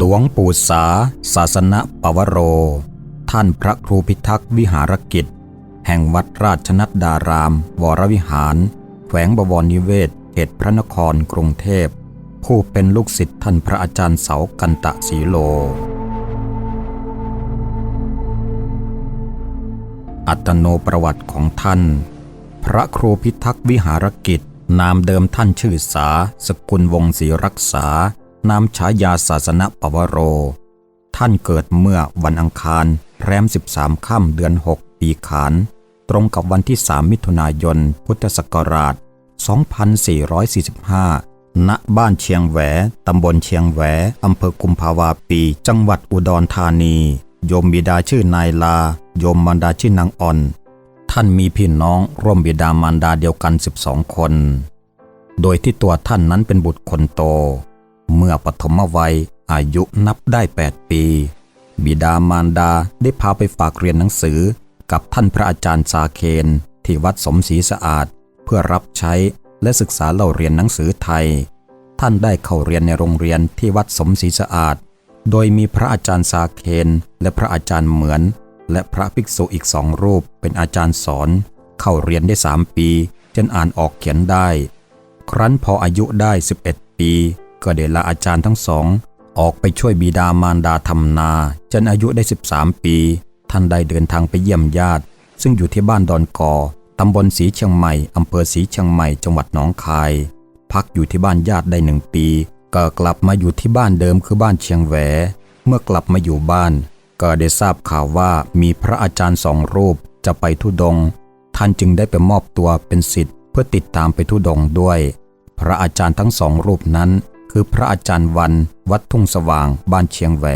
หลวงปู่สา ศาสนปวโร ท่านพระครูพิทักษ์วิหารกิจ แห่งวัดราชนัดดาราม วรวิหาร แขวงบวรนิเวศ เขตพระนครกรุงเทพ ผู้เป็นลูกศิษย์ท่านพระอาจารย์เสากันตะสีโล อัตโนประวัติของท่าน พระครูพิทักษ์วิหารกิจ นามเดิมท่านชื่อสา สกุลวงศรีรักษา นามฉายาศาสนปวโร ท่านเกิดเมื่อวันอังคารแรม 13 ค่ำเดือน 6 ปีขาน ตรงกับวันที่ 3 มิถุนายน พุทธศักราช 2445 ณ บ้านเชียงแหว ตำบลเชียงแหว อำเภอกุมภาวาปี จังหวัดอุดรธานี โยมบิดาชื่อนายลา โยมมารดาชื่อนางอ่อน ท่านมีพี่น้องร่วมบิดามารดาเดียวกัน 12 คน โดยที่ตัวท่านนั้นเป็นบุตรคนโต เมื่อปฐมวัยอายุนับได้ 8 ปี บิดามารดาได้พาไปฝากเรียนหนังสือกับท่านพระอาจารย์สาเคนที่วัดสมศรีสะอาด เพื่อรับใช้และศึกษาเล่าเรียนหนังสือไทย ท่านได้เข้าเรียนในโรงเรียนที่วัดสมศรีสะอาด โดยมีพระอาจารย์สาเคนและพระอาจารย์เหมือน และพระภิกษุอีกสองรูปเป็นอาจารย์สอน เข้าเรียนได้สามปี จนอ่านออกเขียนได้ ครั้นพออายุได้ 11 ปี ก็ได้ลาอาจารย์ทั้งสอง ออกไปช่วยบิดามารดาทำนา จนอายุได้ 13 ปี ท่านได้เดินทางไปเยี่ยมญาติ ซึ่งอยู่ที่บ้านดอนกอตำบลสีเชียงใหม่อำเภอสีเชียงใหม่ จังหวัดหนองคาย พักอยู่ที่บ้านญาติได้หนึ่งปี ก็กลับมาอยู่ที่บ้านเดิมคือบ้านเชียงแหว เมื่อกลับมาอยู่บ้าน ก็ได้ทราบข่าวว่ามีพระอาจารย์สองรูปจะไปทุดง ท่านจึงได้ไปมอบตัวเป็นศิษย์เพื่อติดตามไปทุดงด้วย พระอาจารย์ทั้งสองรูปนั้น คือพระอาจารย์วันวัดทุ่งสว่าง บ้านเชียงแหว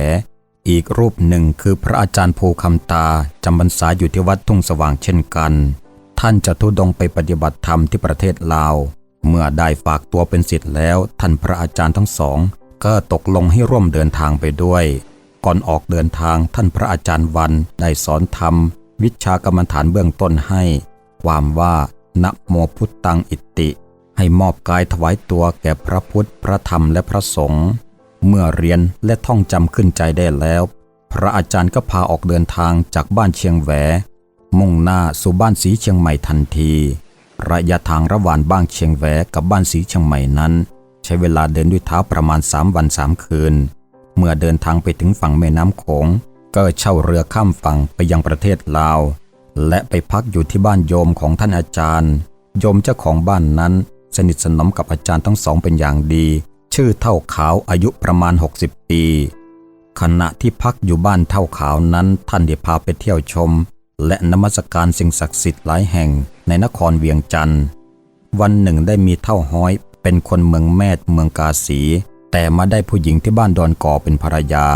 อีกรูปหนึ่งคือพระอาจารย์ภูคำตาจำพรรษาอยู่ที่วัดทุ่งสว่างเช่นกัน ท่านจะทุดงไปปฏิบัติธรรมที่ประเทศลาว เมื่อได้ฝากตัวเป็นศิษย์แล้ว ท่านพระอาจารย์ทั้งสอง ก็ตกลงให้ร่วมเดินทางไปด้วย ก่อนออกเดินทางท่านพระอาจารย์วันได้สอนธรรม วิชากรรมฐานเบื้องต้นให้ ความว่านะโมพุทธังอิติ ให้มอบกายถวายตัวแก่พระพุทธ พระธรรมและพระสงฆ์ เมื่อเรียนและท่องจำขึ้นใจได้แล้ว พระอาจารย์ก็พาออกเดินทางจากบ้านเชียงแหว มุ่งหน้าสู่บ้านสีเชียงใหม่ทันที ระยะทางระหว่างบ้านเชียงแหวกับบ้านสีเชียงใหม่นั้น ใช้เวลาเดินด้วยเท้าประมาณสามวันสามคืน เมื่อเดินทางไปถึงฝั่งแม่น้ำโขง ก็เช่าเรือข้ามฝั่งไปยังประเทศลาว และไปพักอยู่ที่บ้านโยมของท่านอาจารย์ โยมเจ้าของบ้านนั้น สนิทสนมกับอาจารย์ทั้งสองเป็นอย่างดี ชื่อเท่าขาวอายุประมาณ 60 ปี ขณะที่พักอยู่บ้านเท่าขาวนั้นท่านได้พาไปเที่ยวชม และนมัสการสิ่งศักดิ์สิทธิ์หลายแห่งในนครเวียงจันทร์วันหนึ่งได้มีเท่าห้อยเป็นคนเมืองแม่เมืองกาสี แต่มาได้ผู้หญิงที่บ้านดอนก่อเป็นภรรยา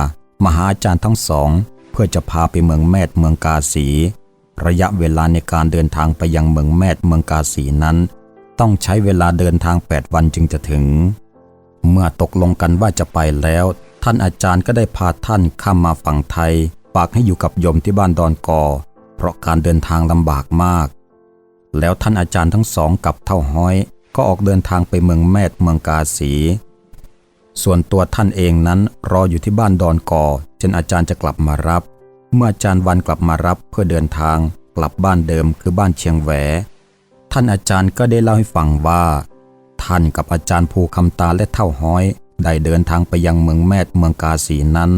มหาอาจารย์ทั้งสอง เพื่อจะพาไปเมืองแม่เมืองกาสี ระยะเวลาในการเดินทางไปยังเมืองแม่เมืองกาสีนั้น ต้องใช้เวลาเดินทาง 8 วันจึงจะถึง เมื่อตกลงกันว่าจะไปแล้ว ท่านอาจารย์ก็ได้พาท่านข้ามมาฝั่งไทยฝากให้อยู่กับโยมที่บ้านดอนกอ เพราะการเดินทางลำบากมาก แล้วท่านอาจารย์ทั้งสองกับเท่าห้อย ก็ออกเดินทางไปเมืองแม่เมืองกาสี ส่วนตัวท่านเองนั้นรออยู่ที่บ้านดอนกอจนอาจารย์จะกลับมารับ เมื่ออาจารย์วันกลับมารับเพื่อเดินทางกลับบ้านเดิมคือบ้านเชียงแหว ท่านอาจารย์ก็ได้เล่าให้ฟังว่า ท่านกับอาจารย์ภูคำตาและเท่าห้อย ได้เดินทางไปยังเมืองแม่เมืองกาสีนั้น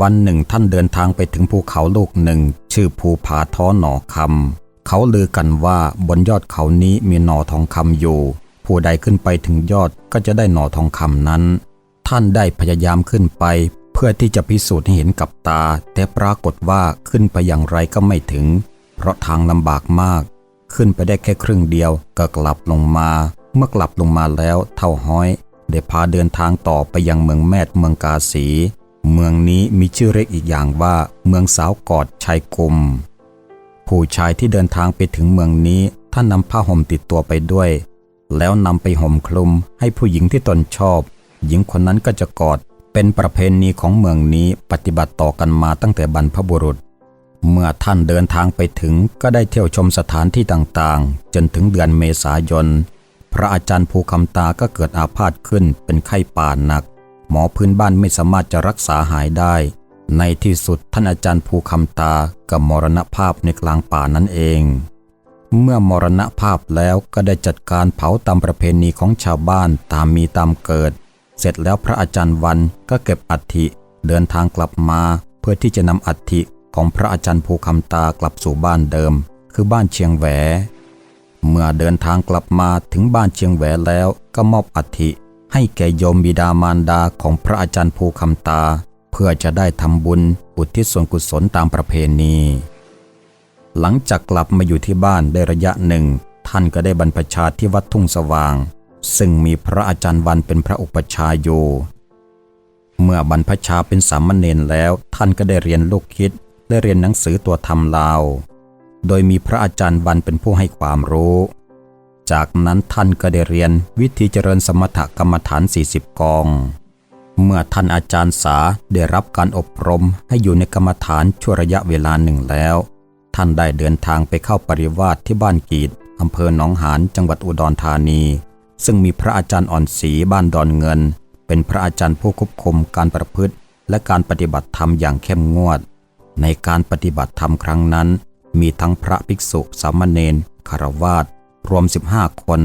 วันหนึ่งท่านเดินทางไปถึงภูเขาลูกหนึ่ง ชื่อภูผาท้อหน่อคำเขาลือกันว่าบนยอดเขานี้มีหน่อทองคำอยู่ ผู้ใดขึ้นไปถึงยอดก็จะได้หน่อทองคำนั้น ท่านได้พยายามขึ้นไป เพื่อที่จะพิสูจน์ให้เห็นกับตา แต่ปรากฏว่าขึ้นไปอย่างไรก็ไม่ถึง เพราะทางลำบากมาก ขึ้นไปได้แค่ครึ่งเดียวก็กลับลงมา เมื่อกลับลงมาแล้วเท่าห้อยได้พาเดินทางต่อไปยังเมืองแม่เมืองกาสี เมืองนี้มีชื่อเรียกอีกอย่างว่า เมืองสาวกอดชายกุมผู้ชายที่เดินทางไปถึงเมืองนี้ท่านนำผ้าห่มติดตัวไปด้วย แล้วนำไปห่มคลุมให้ผู้หญิงที่ตนชอบ หญิงคนนั้นก็จะกอด เป็นประเพณีของเมืองนี้ปฏิบัติต่อกันมาตั้งแต่บรรพบุรุษ เมื่อท่านเดินทางไปถึงก็ได้เที่ยวชมสถานที่ต่างๆ จนถึงเดือนเมษายน พระอาจารย์ภูคำตาก็เกิดอาพาธขึ้นเป็นไข้ป่าหนัก หมอพื้นบ้านไม่สามารถจะรักษาหายได้ ในที่สุดท่านอาจารย์ภูคำตากับมรณภาพในกลางป่านั่นเอง เมื่อมรณภาพแล้วก็ได้จัดการเผาตามประเพณีของชาวบ้านตามมีตามเกิด เสร็จแล้วพระอาจารย์วันก็เก็บอัฐิเดินทางกลับมาเพื่อที่จะนำอัฐิ ของพระอาจารย์ภูคำตากลับสู่บ้านเดิม คือบ้านเชียงแหว เมื่อเดินทางกลับมาถึงบ้านเชียงแหวแล้วก็มอบอัฐิให้แก่โยมบิดามารดาของพระอาจารย์ภูคำตา เพื่อจะได้ทำบุญอุทิศส่วนกุศลตามประเพณี หลังจากกลับมาอยู่ที่บ้านได้ระยะหนึ่ง ท่านก็ได้บรรพชาที่วัดทุ่งสว่าง ซึ่งมีพระอาจารย์วันเป็นพระอุปชาย์อยู่เมื่อบรรพชาเป็นสามเณรแล้วท่านก็ได้เรียนลูกคิด ได้เรียนหนังสือตัวธรรมลาว โดยมีพระอาจารย์วันเป็นผู้ให้ความรู้ จากนั้นท่านก็ได้เรียนวิธีเจริญสมถกรรมฐาน 40 กอง เมื่อท่านอาจารย์สาได้รับการอบรมให้อยู่ในกรรมฐานชั่วระยะเวลาหนึ่งแล้ว ท่านได้เดินทางไปเข้าปริวาสที่บ้านกีดอำเภอหนองหานจังหวัดอุดรธานี ซึ่งมีพระอาจารย์อ่อนศรีบ้านดอนเงิน เป็นพระอาจารย์ผู้ควบคุมการประพฤติและการปฏิบัติธรรมอย่างเข้มงวด ในการปฏิบัติธรรมครั้งนั้น มีทั้งพระภิกษุสามเณรคารวาสรวม 15 คน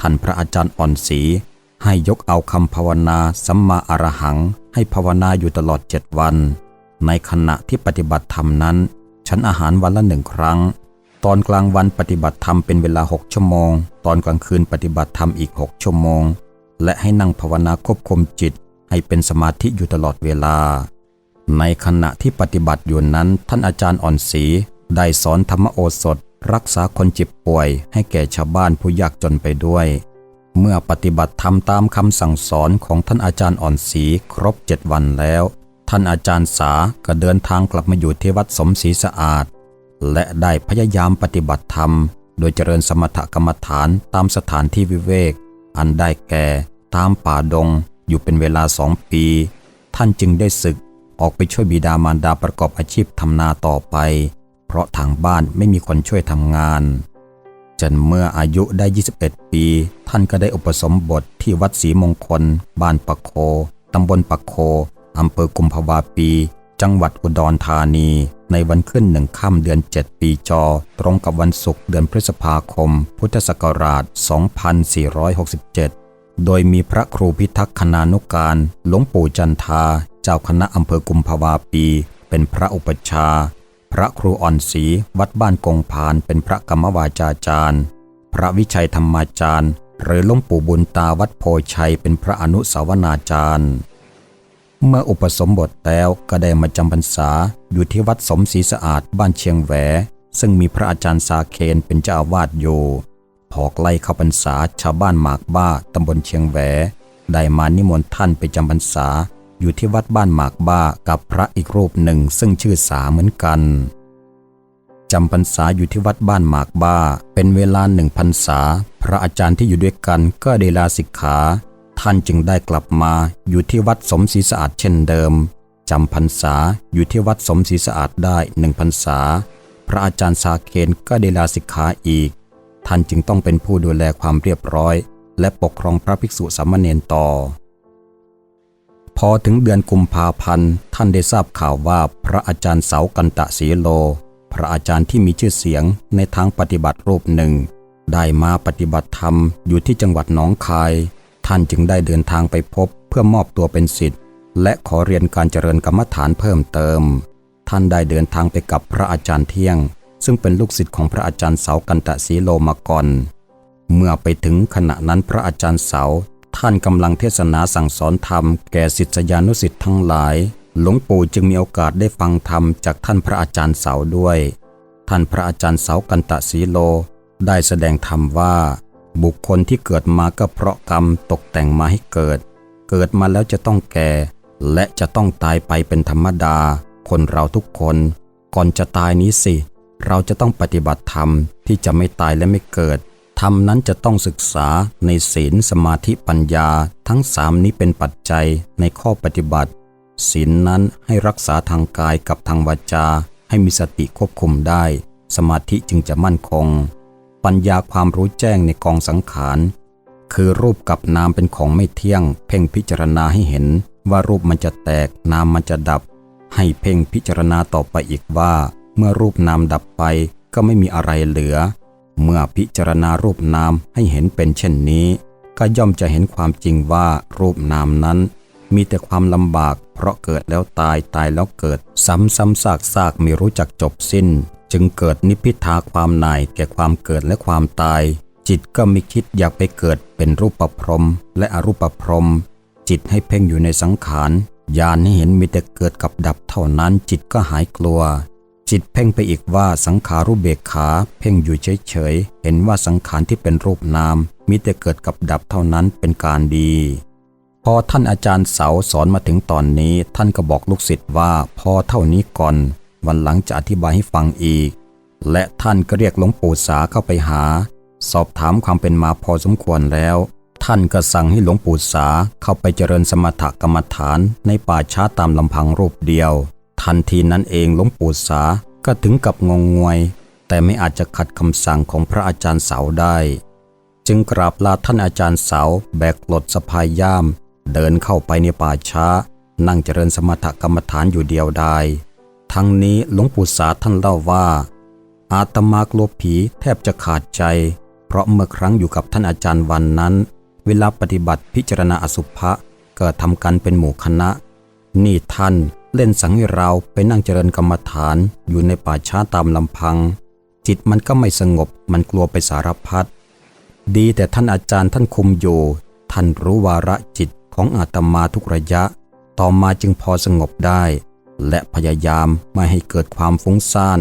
ท่านพระอาจารย์อ่อนศรีให้ยกเอาคำภาวนาสัมมาอรหัง ให้ภาวนาอยู่ตลอดเจ็ดวัน ในขณะที่ปฏิบัติธรรมนั้น ฉันอาหารวันละหนึ่งครั้ง ตอนกลางวันปฏิบัติธรรมเป็นเวลาหกชั่วโมง ตอนกลางคืนปฏิบัติธรรมอีกหกชั่วโมง และให้นั่งภาวนาควบคุมจิต ให้เป็นสมาธิอยู่ตลอดเวลา ในขณะที่ปฏิบัติอยู่นั้น ท่านอาจารย์อ่อนศรีได้สอนธรรมโอสถ รักษาคนเจ็บป่วย ให้แก่ชาวบ้านผู้ยากจนไปด้วย เมื่อปฏิบัติธรรมตามคำสั่งสอนของท่านอาจารย์อ่อนศรีครบเจ็ดวันแล้ว ท่านอาจารย์สาก็เดินทางกลับมาอยู่ที่วัดสมศรีสะอาด และได้พยายามปฏิบัติธรรม โดยเจริญสมถกรรมฐานตามสถานที่วิเวก อันได้แก่ ตามป่าดง อยู่เป็นเวลาสองปี ท่านจึงได้ศึก ออกไปช่วยบิดามารดาประกอบอาชีพทำนาต่อไป เพราะทางบ้านไม่มีคนช่วยทำงาน จนเมื่ออายุได้ 21 ปี ท่านก็ได้อุปสมบทที่วัดศรีมงคล บ้านปะโคตำบลปะโคอำเภอกุมภาวาปี จังหวัดอุดรธานี ในวันขึ้นหนึ่งค่ำเดือน 7 ปีจอ ตรงกับวันศุกร์เดือนพฤษภาคม พุทธศักราช 2467 โดยมีพระครูพิทักษ์คณานุการ หลวงปู่จันทา เจ้าคณะอำเภอกุมภาวาปี เป็นพระอุปชา พระครูอ่อนศรีวัดบ้านกงพาน เป็นพระกรรมวาจาจารย์ พระวิชัยธรรมาจารย์ หรือหลวงปู่บุญตาวัดโพชัย เป็นพระอนุสาวนาจารย์ เมื่ออุปสมบทแล้วก็ได้มาจำพรรษาอยู่ที่วัดสมศรีสะอาดบ้านเชียงแหว ซึ่งมีพระอาจารย์สาเคนเป็นเจ้าอาวาสอยู่พอใกล้เข้าพรรษาชาวบ้านหมากบ้าตำบลเชียงแหวได้มานิมนต์ท่านไปจำพรรษา อยู่ที่วัดบ้านหมากบ้ากับพระอีกรูปหนึ่งซึ่งชื่อสาเหมือนกันจำพรรษาอยู่ที่วัดบ้านหมากบ้า เป็นเวลาหนึ่งพรรษา พระอาจารย์ที่อยู่ด้วยกันก็ได้ลาสิกขา ท่านจึงได้กลับมาอยู่ที่วัดสมศรีสะอาดเช่นเดิมจำพรรษาอยู่ที่วัดสมศรีสะอาดได้หนึ่งพรรษา พระอาจารย์สาเคนก็ได้ลาสิกขาอีก ท่านจึงต้องเป็นผู้ดูแลความเรียบร้อย และปกครองพระภิกษุสามเณรต่อ พอถึงเดือนกุมภาพันธ์ท่านได้ทราบข่าวว่าพระอาจารย์เสากันตะสีโล พระอาจารย์ที่มีชื่อเสียงในทางปฏิบัติรูปหนึ่ง ได้มาปฏิบัติธรรมอยู่ที่จังหวัดหนองคาย ท่านจึงได้เดินทางไปพบเพื่อมอบตัวเป็นศิษย์และขอเรียนการเจริญกรรมฐานเพิ่มเติม ท่านได้เดินทางไปกับพระอาจารย์เที่ยง ซึ่งเป็นลูกศิษย์ของพระอาจารย์เสากันตะสีโลมาก่อน เมื่อไปถึงขณะนั้นพระอาจารย์เสา ท่านกำลังเทศนาสั่งสอนธรรมแก่ศิษยานุศิษย์ทั้งหลาย หลวงปู่จึงมีโอกาสได้ฟังธรรมจากท่านพระอาจารย์เสาด้วย ท่านพระอาจารย์เสากันตะสีโล ได้แสดงธรรมว่า บุคคลที่เกิดมาก็เพราะกรรมตกแต่งมาให้เกิด เกิดมาแล้วจะต้องแก่ และจะต้องตายไปเป็นธรรมดา คนเราทุกคน ก่อนจะตายนี้สิ เราจะต้องปฏิบัติธรรมที่จะไม่ตายและไม่เกิด ธรรมนั้นจะต้องศึกษาในศีลสมาธิปัญญา ทั้งสามนี้เป็นปัจจัยในข้อปฏิบัติศีลนั้นให้รักษาทางกายกับทางวาจา ให้มีสติควบคุมได้ สมาธิจึงจะมั่นคง ปัญญาความรู้แจ้งในกองสังขารคือรูปกับนามเป็นของไม่เที่ยง เพ่งพิจารณาให้เห็นว่ารูปมันจะแตกนามมันจะดับ ให้เพ่งพิจารณาต่อไปอีกว่า เมื่อรูปนามดับไปก็ไม่มีอะไรเหลือ เมื่อพิจารณารูปนามให้เห็นเป็นเช่นนี้ ก็ย่อมจะเห็นความจริงว่ารูปนามนั้น มีแต่ความลำบาก เพราะเกิดแล้วตายตายแล้วเกิด ซ้ำซ้ำซากซากไม่รู้จักจบสิ้น จึงเกิดนิพิทาความหน่ายแก่ความเกิดและความตาย จิตก็ไม่คิดอยากไปเกิดเป็นรูปประพรหมและอรูปประพรหมจิตให้เพ่งอยู่ในสังขารญาณให้เห็นมีแต่เกิดกับดับเท่านั้นจิตก็หายกลัว จิตเพ่งไปอีกว่าสังขารุเบกขา เพ่งอยู่เฉยๆ เห็นว่าสังขารที่เป็นรูปนามมีแต่เกิดกับดับเท่านั้นเป็นการดี พอท่านอาจารย์เสาสอนมาถึงตอนนี้ ท่านก็บอกลูกศิษย์ว่าพอเท่านี้ก่อน วันหลังจะอธิบายให้ฟังอีก และท่านก็เรียกหลวงปู่สาเข้าไปหา สอบถามความเป็นมาพอสมควรแล้ว ท่านก็สั่งให้หลวงปู่สาเข้าไปเจริญสมถกรรมฐานในป่าช้าตามลำพังรูปเดียว ทันทีนั้นเองหลวงปู่สาก็ถึงกับงงงวย แต่ไม่อาจจะขัดคำสั่งของพระอาจารย์เสาได้ จึงกราบลาท่านอาจารย์เสาแบกกลดสะพายย่าม เดินเข้าไปในป่าช้า นั่งเจริญสมถกรรมฐานอยู่เดียวดายทั้งนี้หลวงปู่สาท่านเล่าว่า อาตมากลัวผีแทบจะขาดใจ เพราะเมื่อครั้งอยู่กับท่านอาจารย์วันนั้น เวลาปฏิบัติพิจารณาอสุภะก็ทำกันเป็นหมู่คณะ นี่ท่าน เล่นสังให้เราไปนั่งเจริญกรรมฐานอยู่ในป่าช้าตามลำพัง จิตมันก็ไม่สงบมันกลัวไปสารพัดดีแต่ท่านอาจารย์ท่านคุมอยู่ท่านรู้วาระจิตของอาตมาทุกระยะ ต่อมาจึงพอสงบได้ และพยายามไม่ให้เกิดความฟุ้งซ่าน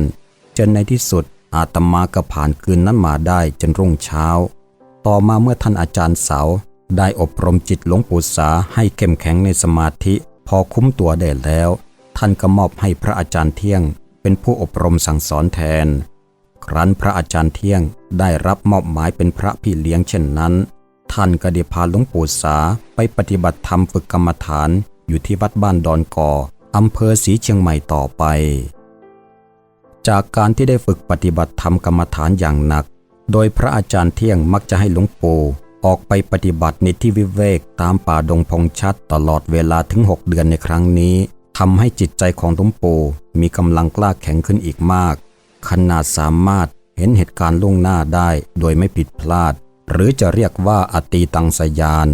จนในที่สุดอาตมาก็ผ่านคืนนั้นมาได้จนรุ่งเช้า ต่อมาเมื่อท่านอาจารย์เสาได้อบรมจิตหลวงปู่สาให้เข้มแข็งในสมาธิพอคุ้มตัวได้แล้ว ท่านก็มอบให้พระอาจารย์เที่ยง เป็นผู้อบรมสั่งสอนแทน ครั้นพระอาจารย์เที่ยงได้รับมอบหมายเป็นพระพี่เลี้ยงเช่นนั้น ท่านก็ได้พาหลวงปู่สาไปปฏิบัติธรรมฝึกกรรมฐานอยู่ที่วัดบ้านดอนกออำเภอศรีเชียงใหม่ต่อไป จากการที่ได้ฝึกปฏิบัติธรรมกรรมฐานอย่างหนัก โดยพระอาจารย์เที่ยงมักจะให้หลวงปู่ออกไปปฏิบัติในที่วิเวกตามป่าดงพงชัดตลอดเวลาถึง 6 เดือนในครั้งนี้ ทำให้จิตใจของหลวงปู่มีกำลังกล้าแข็งขึ้นอีกมาก ขนาดสามารถเห็นเหตุการณ์ล่วงหน้าได้โดยไม่ผิดพลาด หรือจะเรียกว่าอตีตังสยาน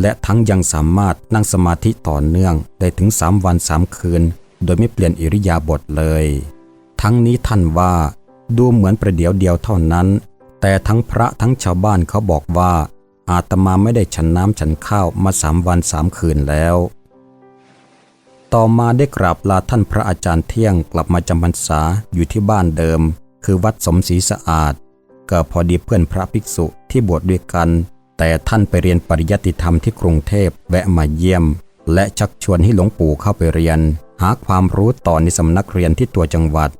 และทั้งยังสามารถนั่งสมาธิต่อเนื่องได้ถึงสามวันสามคืน โดยไม่เปลี่ยนอิริยาบถเลย ทั้งนี้ท่านว่า ดูเหมือนประเดี๋ยวเดียวเท่านั้น แต่ทั้งพระทั้งชาวบ้านเขาบอกว่า อาตมาไม่ได้ฉันน้ำฉันข้าวมาสามวันสามคืนแล้ว ต่อมาได้กราบลาท่านพระอาจารย์เที่ยงกลับมาจำพรรษาอยู่ที่บ้านเดิม คือวัดสมศรีสะอาด ก็พอดีเพื่อนพระภิกษุที่บวชด้วยกัน แต่ท่านไปเรียนปริยัติธรรมที่กรุงเทพแวะมาเยี่ยม และชักชวนให้หลวงปู่เข้าไปเรียน หาความรู้ต่อในสำนักเรียนที่ตัวจังหวัด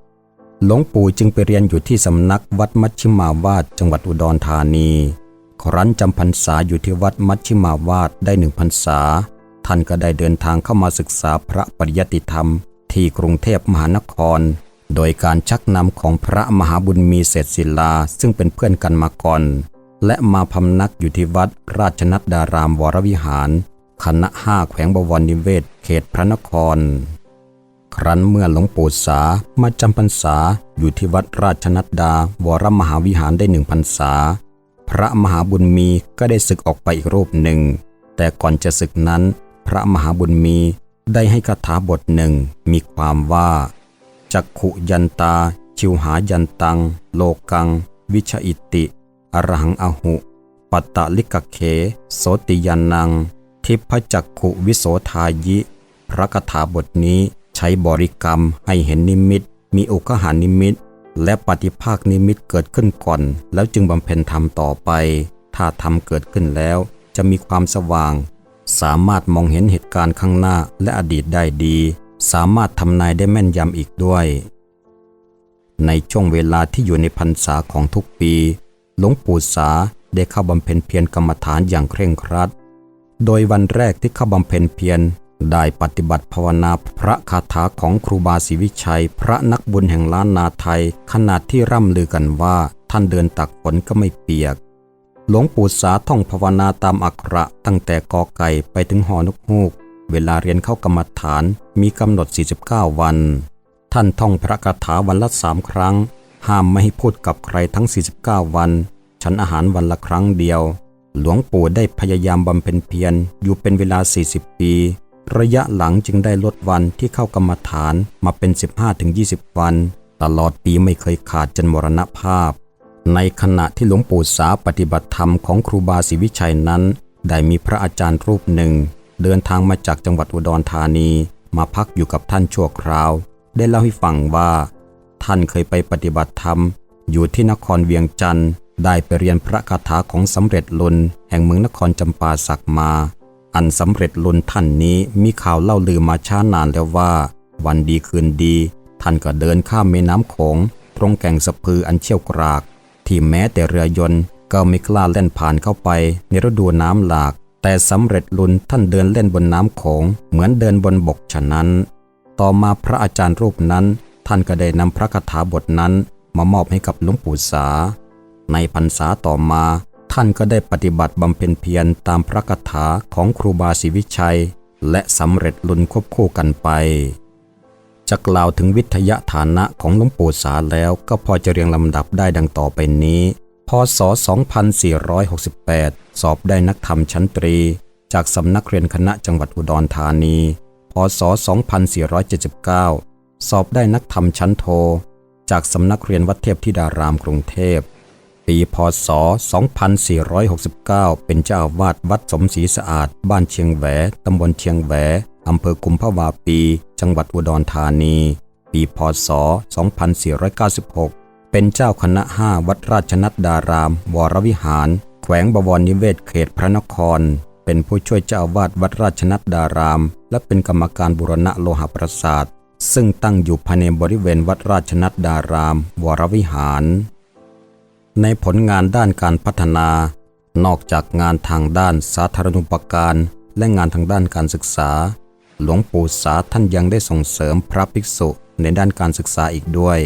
หลวงปู่จึงไปเรียนอยู่ที่สำนักวัดมัชชิมาวาดจังหวัดอุดรธานี ครั้นจำพรรษาอยู่ที่วัดมัชชิมาวาดได้หนึ่งพรรษา ท่านก็ได้เดินทางเข้ามาศึกษาพระปริยัติธรรม ที่กรุงเทพมหานคร โดยการชักนำของพระมหาบุญมีเศรษฐศิลาซึ่งเป็นเพื่อนกันมาก่อน และมาพำนักอยู่ที่วัดราชนัดดารามวรวิหาร คณะห้าแขวงบวรนิเวศ เขตพระนคร ครั้นเมื่อหลวงปู่สามาจำพรรษาอยู่ที่วัดราชนัดดาวรมหาวิหารได้หนึ่งพรรษา พระมหาบุญมีก็ได้ศึกออกไปอีกรูปหนึ่ง แต่ก่อนจะศึกนั้น พระมหาบุญมีได้ให้คาถาบทหนึ่งมีความว่า จักขุยันตา ชิวหายันตัง โลกัง วิชอิติ อรหังอหุ ปัตตะลิกเข โสติยันนัง ทิพจักขุวิโสทายิ พระคาถาบทนี้ใช้บริกรรมให้เห็นนิมิต มีอุกหานิมิต และปฏิภาคนิมิตเกิดขึ้นก่อน แล้วจึงบำเพ็ญธรรมต่อไป ถ้าธรรมเกิดขึ้นแล้วจะมีความสว่าง สามารถมองเห็นเหตุการณ์ข้างหน้าและอดีตได้ดี สามารถทำนายได้แม่นยำอีกด้วย ในช่วงเวลาที่อยู่ในพรรษาของทุกปี หลวงปู่สาได้เข้าบำเพ็ญเพียรกรรมฐานอย่างเคร่งครัด โดยวันแรกที่เข้าบำเพ็ญเพียรได้ปฏิบัติภาวนาพระคาถาของครูบาศรีวิชัย พระนักบุญแห่งล้านนาไทย ขนาดที่ร่ำลือกันว่าท่านเดินตักฝนก็ไม่เปียก หลวงปู่สาท่องภาวนาตามอักระตั้งแต่กอไก่ไปถึงหอนกฮูก เวลาเรียนเข้ากรรมฐานมีกำหนด 49 วัน ท่านท่องพระคาถาวันละสามครั้ง ห้ามไม่ให้พูดกับใครทั้ง 49 วัน ฉันอาหารวันละครั้งเดียว หลวงปู่ได้พยายามบำเพ็ญเพียรอยู่เป็นเวลา 40 ปี ระยะหลังจึงได้ลดวันที่เข้ากรรมฐานมาเป็น 15-20 วัน ตลอดปีไม่เคยขาดจนมรณภาพ ในขณะที่หลวงปู่สาปฏิบัติธรรมของครูบาศรีวิชัยนั้น ได้มีพระอาจารย์รูปหนึ่ง เดินทางมาจากจังหวัดอุดรธานี มาพักอยู่กับท่านชั่วคราว ได้เล่าให้ฟังว่า ท่านเคยไปปฏิบัติธรรม อยู่ที่นครเวียงจันทร์ได้ไปเรียนพระคาถาของสำเร็จลุนแห่งเมืองนครจำปาสักมา อันสำเร็จลุนท่านนี้มีข่าวเล่าลือมาช้านานแล้วว่า วันดีคืนดี ท่านก็เดินข้ามแม่น้ำโขงตรงแก่งสะพืออันเชี่ยวกราก ที่แม้แต่เรือยนต์ก็ไม่กล้าเล่นผ่านเข้าไปในฤดูน้ำหลาก แต่สำเร็จลุนท่านเดินเล่นบนน้ำโขงเหมือนเดินบนบกฉะนั้น ต่อมาพระอาจารย์รูปนั้น ท่านก็ได้นำพระคาถาบทนั้น มามอบให้กับหลวงปู่สา ในพรรษาต่อมา ท่านก็ได้ปฏิบัติบำเพ็ญเพียรตามพระคาถาของครูบาศรีวิชัย และสำเร็จลุนควบคู่กันไป จะกล่าวถึงวิทยาฐานะของหลวงปู่สาแล้วก็พอจะเรียงลำดับได้ดังต่อไปนี้ พศ 2468 สอบได้นักธรรมชั้นตรี จากสำนักเรียนคณะจังหวัดอุดรธานี พศ 2479 สอบได้นักธรรมชั้นโท จากสำนักเรียนวัดเทพธิดารามกรุงเทพ ปีพศ 2469 เป็นเจ้าอาวาดวัดสมศรีสะอาด บ้านเชียงแหวตำบลเชียงแหว อำเภอกุมภาวาปี จังหวัดอุดรธานี ปีพศ 2496 เป็นเจ้าคณะห้าวัดราชนัดดาราม วรวิหาร แขวงบวรนิเวศเขตพระนคร เป็นผู้ช่วยเจ้าอาวาดวัดราชนัดดาราม และเป็นกรรมการบุรณะโลหะประสาท ซึ่งตั้งอยู่ภายในบริเวณวัดราชนัดดาราม วรวิหาร ในผลงานด้านการพัฒนา นอกจากงานทางด้านสาธารณูปการและงานทางด้านการศึกษา หลวงปู่สาท่านยังได้ส่งเสริมพระภิกษุในด้านการศึกษาอีกด้วย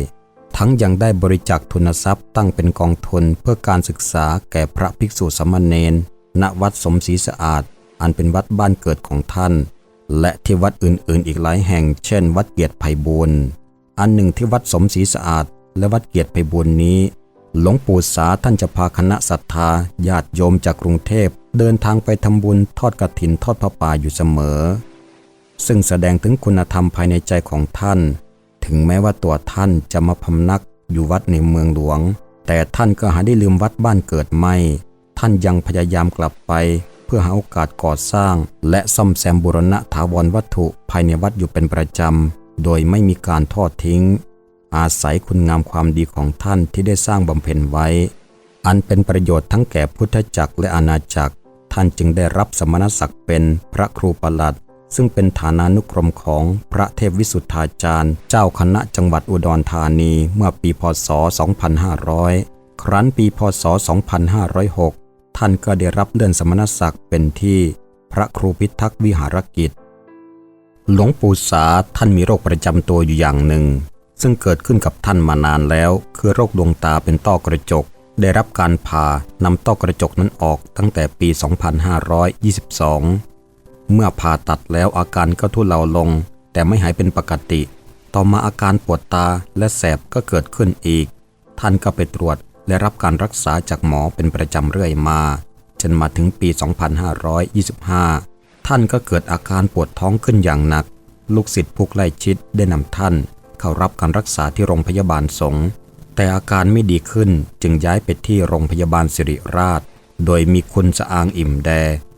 ทั้งยังได้บริจาคทุนทรัพย์ตั้งเป็นกองทุนเพื่อการศึกษาแก่พระภิกษุสามเณรณวัดสมศรีสะอาด อันเป็นวัดบ้านเกิดของท่าน และที่วัดอื่นๆ อีกหลายแห่ง เช่น วัดเกียรติไพบูลย์อันหนึ่งที่วัดสมศรีสะอาด และวัดเกียรติไพบูลย์นี้หลวงปู่สาท่านจะพาคณะศรัทธาญาติโยมจากกรุงเทพ เดินทางไปทำบุญทอดกฐินทอดพระป่าอยู่เสมอ ซึ่งแสดงถึงคุณธรรมภายในใจของท่าน ถึงแม้ว่าตัวท่านจะมาพำนักอยู่วัดในเมืองหลวง แต่ท่านก็หาได้ลืมวัดบ้านเกิดไม่ ท่านยังพยายามกลับไป เพื่อหาโอกาสก่อสร้าง และซ่อมแซมบูรณะถาวรวัตถุภายในวัดอยู่เป็นประจำ โดยไม่มีการทอดทิ้ง อาศัยคุณงามความดีของท่านที่ได้สร้างบำเพ็ญไว้ อันเป็นประโยชน์ทั้งแก่พุทธจักรและอาณาจักร ท่านจึงได้รับสมณศักดิ์เป็นพระครูประหลัด ซึ่งเป็นฐานานุกรมของพระเทพวิสุทธาจารย์ เจ้าคณะจังหวัดอุดรธานีเมื่อปีพศ 2500 ครั้นปีพศ 2506 ท่านก็ได้รับเลื่อนสมณศักดิ์เป็นที่พระครูพิทักษ์วิหารกิจ หลวงปู่สาท่านมีโรคประจำตัวอยู่อย่างหนึ่ง ซึ่งเกิดขึ้นกับท่านมานานแล้ว คือโรคดวงตาเป็นต้อกระจก ได้รับการผ่านำต้อกระจกนั้นออกตั้งแต่ปี 2522 เมื่อผ่าตัดแล้วอาการก็ทุเลาลง แต่ไม่หายเป็นปกติ ต่อมาอาการปวดตาและแสบก็เกิดขึ้นอีก ท่านก็ไปตรวจและรับการรักษาจากหมอเป็นประจำเรื่อยมาจนมาถึงปี 2525 ท่านก็เกิดอาการปวดท้องขึ้นอย่างหนัก ลูกศิษย์ผู้ใกล้ชิดได้นำท่าน เข้ารับการรักษาที่โรงพยาบาลสงฆ์แต่อาการไม่ดีขึ้นจึงย้ายไปที่โรงพยาบาลสิริราช โดยมีคุณสะอางอิ่มแด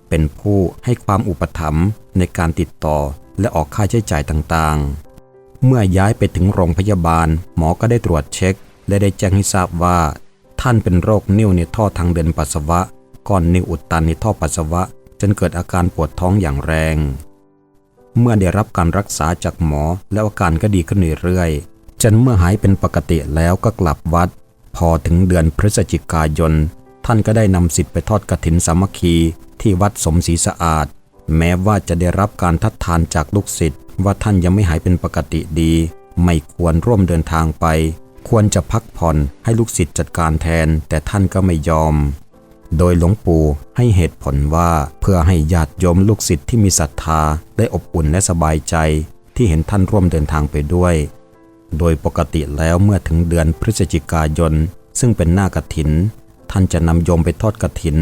เป็นผู้ให้ความอุปถัมภ์ในการติดต่อและออกค่าใช้จ่ายต่างๆ เมื่อย้ายไปถึงโรงพยาบาล หมอก็ได้ตรวจเช็ค และได้แจ้งให้ทราบว่า ท่านเป็นโรคนิ่วในท่อทางเดินปัสสาวะก้อนนิ่วอุดตันในท่อปัสสาวะ จนเกิดอาการปวดท้องอย่างแรง เมื่อได้รับการรักษาจากหมอแล้วอาการก็ดีขึ้นเรื่อยๆจนเมื่อหายเป็นปกติแล้วก็กลับวัด พอถึงเดือนพฤศจิกายน ท่านก็ได้นำสิทธิ์ไปทอดกฐินสามัคคี ที่วัดสมศรีสะอาด แม้ว่าจะได้รับการทัดทานจากลูกศิษย์ว่าท่านยังไม่หายเป็นปกติดี ไม่ควรร่วมเดินทางไป ควรจะพักผ่อนให้ลูกศิษย์จัดการแทน แต่ท่านก็ไม่ยอม โดยหลวงปู่ให้เหตุผลว่าเพื่อให้ญาติโยมลูกศิษย์ที่มีศรัทธาได้อบอุ่นและสบายใจ ที่เห็นท่านร่วมเดินทางไปด้วย โดยปกติแล้วเมื่อถึงเดือนพฤศจิกายนซึ่งเป็นหน้ากฐิน ท่านจะนำโยมไปทอดกฐิน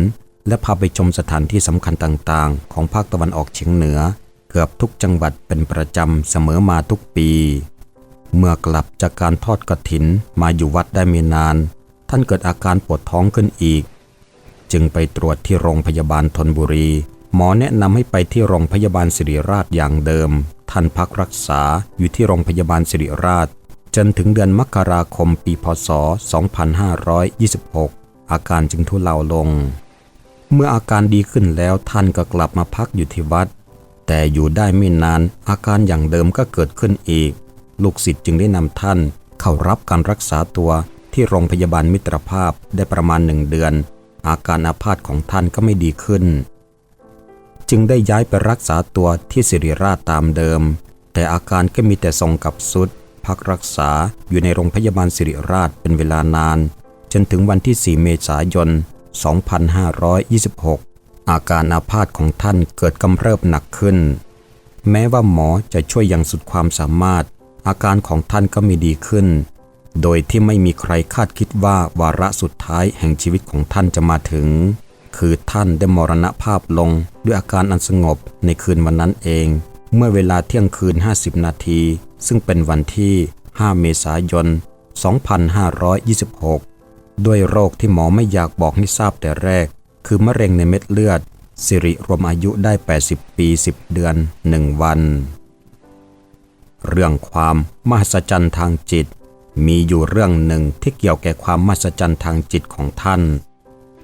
และพาไปชมสถานที่สำคัญต่างๆ ของภาคตะวันออกเฉียงเหนือ เกือบทุกจังหวัดเป็นประจำเสมอมาทุกปี เมื่อกลับจากการทอดกฐินมาอยู่วัดได้ไม่นาน ท่านเกิดอาการปวดท้องขึ้นอีก จึงไปตรวจที่โรงพยาบาลธนบุรี หมอแนะนำให้ไปที่โรงพยาบาลสิริราชอย่างเดิม ท่านพักรักษาอยู่ที่โรงพยาบาลสิริราช จนถึงเดือนมกราคมปีพศ 2526 อาการจึงทุเลาลง เมื่ออาการดีขึ้นแล้วท่านก็กลับมาพักอยู่ที่วัด แต่อยู่ได้ไม่นานอาการอย่างเดิมก็เกิดขึ้นอีก ลูกศิษย์จึงได้นำท่าน เข้ารับการรักษาตัวที่โรงพยาบาลมิตรภาพได้ประมาณหนึ่งเดือน อาการอาพาธของท่านก็ไม่ดีขึ้น จึงได้ย้ายไปรักษาตัวที่สิริราชตามเดิม แต่อาการก็มีแต่ทรงกับสุด พักรักษาอยู่ในโรงพยาบาลสิริราชเป็นเวลานาน จนถึงวันที่ 4 เมษายน 2526 อาการอาพาธของท่านเกิดกำเริบหนักขึ้น แม้ว่าหมอจะช่วยอย่างสุดความสามารถ อาการของท่านก็มีดีขึ้น โดยที่ไม่มีใครคาดคิดว่าวาระสุดท้ายแห่งชีวิตของท่านจะมาถึง คือท่านได้มรณภาพลงด้วยอาการอันสงบในคืนวันนั้นเอง เมื่อเวลาเที่ยงคืน 50 นาที ซึ่งเป็นวันที่ 5 เมษายน 2526 ด้วยโรคที่หมอไม่อยากบอกให้ทราบแต่แรก คือมะเร็งในเม็ดเลือด สิริรวมอายุได้ 80 ปี 10 เดือน 1 วัน เรื่องความมหัศจรรย์ทางจิต มีอยู่เรื่องหนึ่งที่เกี่ยวแก่ความมหัศจรรย์ทางจิตของท่าน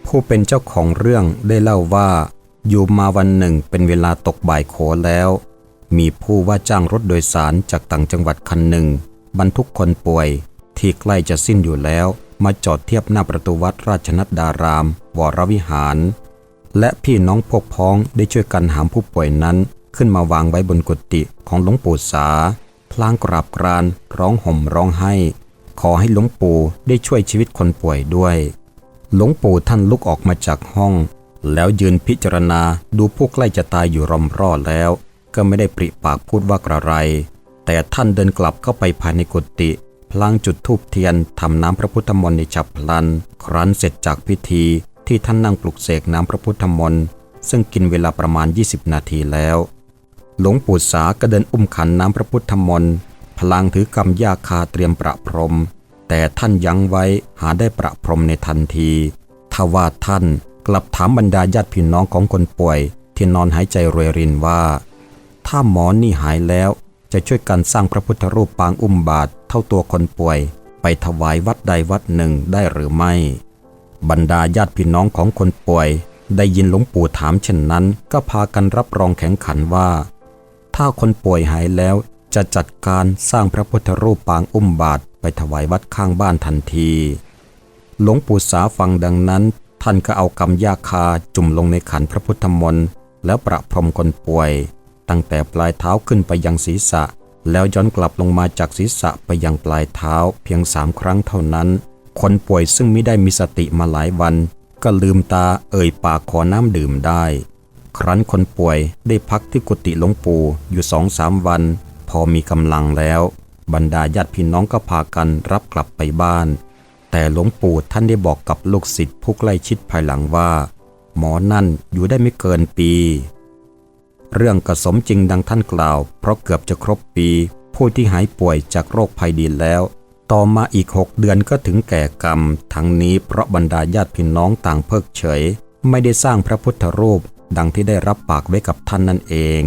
ผู้เป็นเจ้าของเรื่องได้เล่าว่า อยู่มาวันหนึ่งเป็นเวลาตกบ่ายโขแล้ว มีผู้ว่าจ้างรถโดยสารจากต่างจังหวัดคันหนึ่ง บรรทุกคนป่วยที่ใกล้จะสิ้นอยู่แล้ว มาจอดเทียบหน้าประตูวัดราชนัดดาราม วรวิหาร และพี่น้องพวกพ้องได้ช่วยกันหามผู้ป่วยนั้น ขึ้นมาวางไว้บนกุฏิของหลวงปู่สา พลางกราบกรานร้องห่มร้องไห้ ขอให้หลวงปู่ได้ช่วยชีวิตคนป่วยด้วย หลวงปู่ท่านลุกออกมาจากห้อง แล้วยืนพิจารณาดูผู้ใกล้จะตายอยู่รอมรอดแล้ว ก็ไม่ได้ปริปากพูดว่ากระไร แต่ท่านเดินกลับเข้าไปภายในกุฏิ พลางจุดธูปเทียนทำน้ำพระพุทธมนต์ในฉับพลัน ครั้นเสร็จจากพิธีที่ท่านนั่งปลุกเสกน้ำพระพุทธมนต์ซึ่งกินเวลาประมาณ 20 นาทีแล้ว หลวงปู่สาก็เดินอุ้มขันน้ำพระพุทธมนต์พลางถือกำยาคาเตรียมประพรม แต่ท่านยั้งไว้หาได้ประพรมในทันทีทว่าท่านกลับถามบรรดาญาติพี่น้องของคนป่วย ที่นอนหายใจรวยรินว่า ถ้าหมอนี่หายแล้ว จะช่วยกันสร้างพระพุทธรูปปางอุ้มบาทเท่าตัวคนป่วย ไปถวายวัดใดวัดหนึ่งได้หรือไม่ บรรดาญาติพี่น้องของคนป่วย ได้ยินหลวงปู่ถามเช่นนั้น ก็พากันรับรองแข็งขันว่า ถ้าคนป่วยหายแล้วจะจัดการสร้างพระพุทธรูปปางอุ้มบาทไปถวายวัดข้างบ้านทันที หลวงปู่สาฟังดังนั้น ท่านก็เอากำยาคาจุ่มลงในขันพระพุทธมนต์แล้วประพรมคนป่วย ตั้งแต่ปลายเท้าขึ้นไปยังศีรษะ แล้วย้อนกลับลงมาจากศีรษะไปยังปลายเท้าเพียงสามครั้งเท่านั้น คนป่วยซึ่งไม่ได้มีสติมาหลายวัน ก็ลืมตาเอ่ยปากขอน้ำดื่มได้ ครั้นคนป่วยได้พักที่กุฏิหลวงปู่อยู่สองสามวัน พอมีกำลังแล้ว บรรดาญาติพี่น้องก็พากันรับกลับไปบ้าน แต่หลวงปู่ท่านได้บอกกับลูกศิษย์ผู้ใกล้ชิดภายหลังว่า หมอนั่นอยู่ได้ไม่เกินปี เรื่องกระสมจริงดังท่านกล่าว เพราะเกือบจะครบปี ผู้ที่หายป่วยจากโรคภัยดีแล้ว ต่อมาอีกหกเดือนก็ถึงแก่กรรม ทั้งนี้เพราะบรรดาญาติพี่น้องต่างเพิกเฉย ไม่ได้สร้างพระพุทธรูป ดังที่ได้รับปากไว้กับท่านนั่นเอง